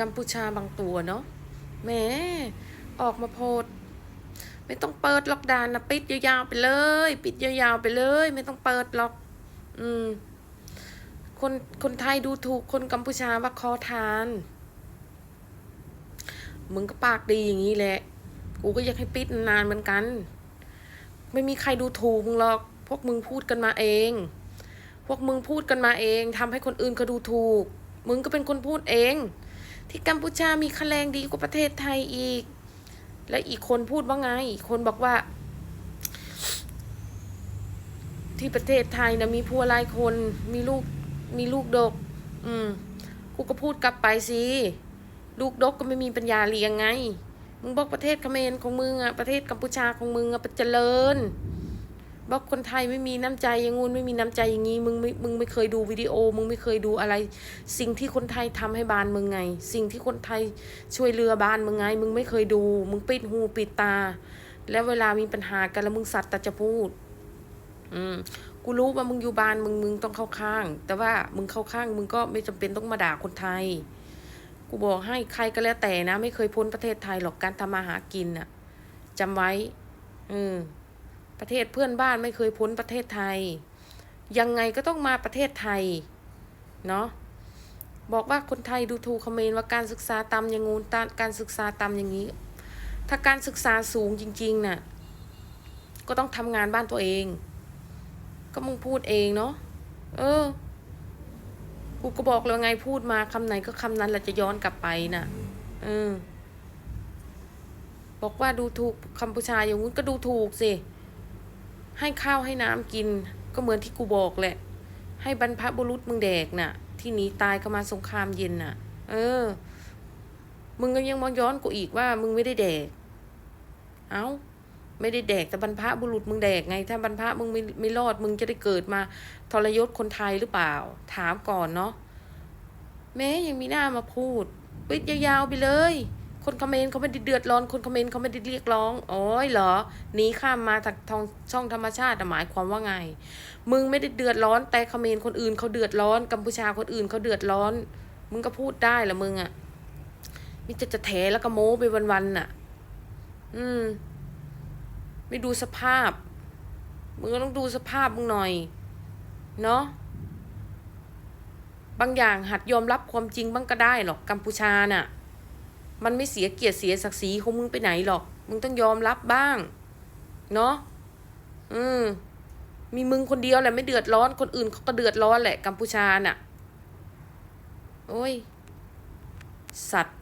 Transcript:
กัมพูชาบางตัวเนาะแหมออกมาโพดไม่ต้องเปิดล็อกดาวน์นะปิดยาวๆไปเลย ปิดยาวๆไปเลย ไม่ต้องเปิดล็อก อืม คนคนไทยดูถูกคนกัมพูชาว่าคอทาน มึงก็ปากดีอย่างนี้แหละ กูก็อยากให้ปิดนานเหมือนกัน ไม่มีใครดูถูกมึงหรอก พวกมึงพูดกันมาเอง พวกมึงพูดกันมาเองทำให้คนอื่นเขาดูถูก มึงก็เป็นคนพูดเอง ที่กัมพูชามีค่าแรงดีกว่าประเทศไทยอีก และอีกคนพูดว่าไง อีกคนบอกว่า ที่ประเทศไทยนะมีผัวหลายคนมีลูกมีลูกดก อืมกูก็พูดกลับไปสิลูกดกก็ไม่มีปัญญาเลี้ยงไง มึงบอกประเทศเขมรของมึงอะประเทศกัมพูชาของมึงอะเป็นเจริญ บอกคนไทยไม่มีน้ำใจอย่างงู้นไม่มีน้ำใจอย่างงี้มึงไม่มึงไม่เคยดูวิดีโอ มึงไม่เคยดูอะไร สิ่งที่คนไทยทำให้บ้านมึงไง สิ่งที่คนไทยช่วยเรือบ้านมึงไง มึงไม่เคยดู มึงปิดหูปิดตา แล้วเวลามีปัญหากันแล้วมึงสัตว์แต่จะพูด อืมกูรู้ว่ามึงอยู่บ้านมึงมึงต้องเข้าข้าง แต่ว่ามึงเข้าข้าง มึงก็ไม่จำเป็นต้องมาด่าคนไทย กูบอกให้ใครก็แล้วแต่นะ ไม่เคยพ้นประเทศไทยหรอกการทำมาหากินน่ะจำไว้ อืม ประเทศเพื่อนบ้านไม่เคยพ้นประเทศไทย ยังไงก็ต้องมาประเทศไทย เนาะบอกว่าคนไทยดูถูกเขมรว่าการศึกษาต่ำอย่างงูนตาการศึกษาต่ำอย่างนี้ ถ้าการศึกษาสูงจริงๆน่ะ ก็ต้องทำงานบ้านตัวเอง ก็มึงพูดเองเนาะเออ กูก็บอกแล้วไงพูดมาคำไหนก็คำนั้นแหละจะย้อนกลับไปน่ะ เออ บอกว่าดูถูกกัมพูชาอย่างงู้นก็ดูถูกสิ ให้ข้าวให้น้ำกิน ก็เหมือนที่กูบอกแหละ ให้บรรพบุรุษมึงแดกน่ะ ที่หนีตายก็มาสงครามเย็นน่ะ เออ มึงก็ยังมาย้อนกูอีกว่า มึงไม่ได้แดก เอ้าไม่ได้แดกแต่บรรพบุรุษมึงแดกไง ถ้าบรรพมึงไม่ไม่รอดมึงจะได้เกิดมาทรยศคนไทยหรือเปล่า ถามก่อนเนาะแม้ยังมีหน้ามาพูดปิดยาวๆไปเลย คนคอมเมนต์เขาไม่ได้เดือดร้อนคนคอมเมนต์เขาไม่ได้เรียกร้องโอ้ยเหรอหนีข้ามมาจากทองช่องธรรมชาติหมายความว่าไง มึงไม่ได้เดือดร้อนแต่คอมเมนต์คนอื่นเขาเดือดร้อนกัมพูชาคนอื่นเขาเดือดร้อน มึงก็พูดได้ละมึงอะมิจะจะแถแล้วก็โม้ไปวันๆน่ะ อืม ไม่ดูสภาพ มึงก็ต้องดูสภาพมึงหน่อย เนาะบางอย่างหัดยอมรับความจริงบ้างก็ได้หรอกกัมพูชาน่ะ มันไม่เสียเกียรติเสียศักดิ์ศรีของมึงไปไหนหรอก มึงต้องยอมรับบ้าง เนาะอืมมีมึงคนเดียวแหละไม่เดือดร้อน คนอื่นเขาก็เดือดร้อนแหละกัมพูชาน่ะ โอ้ย สัตว์